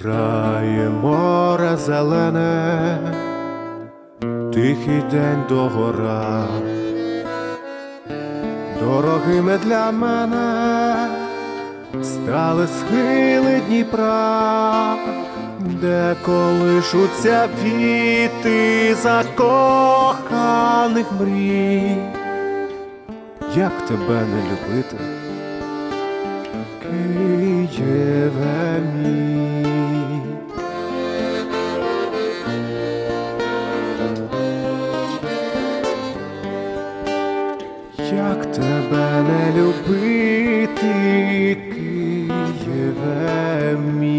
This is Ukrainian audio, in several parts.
Грає море зелене, тихий день догора, дорогими для мене стали схили Дніпра, де колишуться віти закоханих мрій. Як тебе не любити? Києве Як тебе не любити, Києве мій.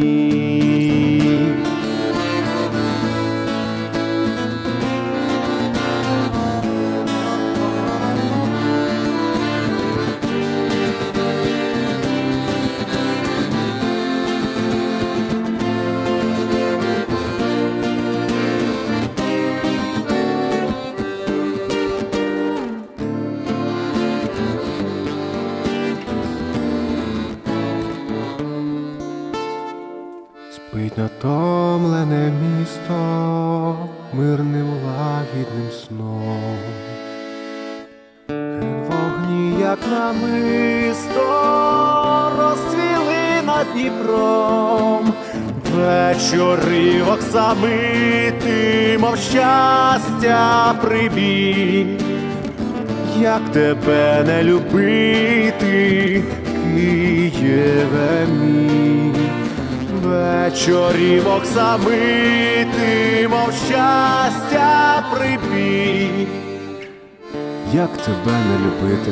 Спить натомлене місто мирним лагідним сном. Ген вогні, як намисто, розцвіли над Дніпром. Вечори оксамити, мов щастя прибіг. Як тебе не любити, вечорів оксамити, мов щастя прибіг. Як тебе не любити,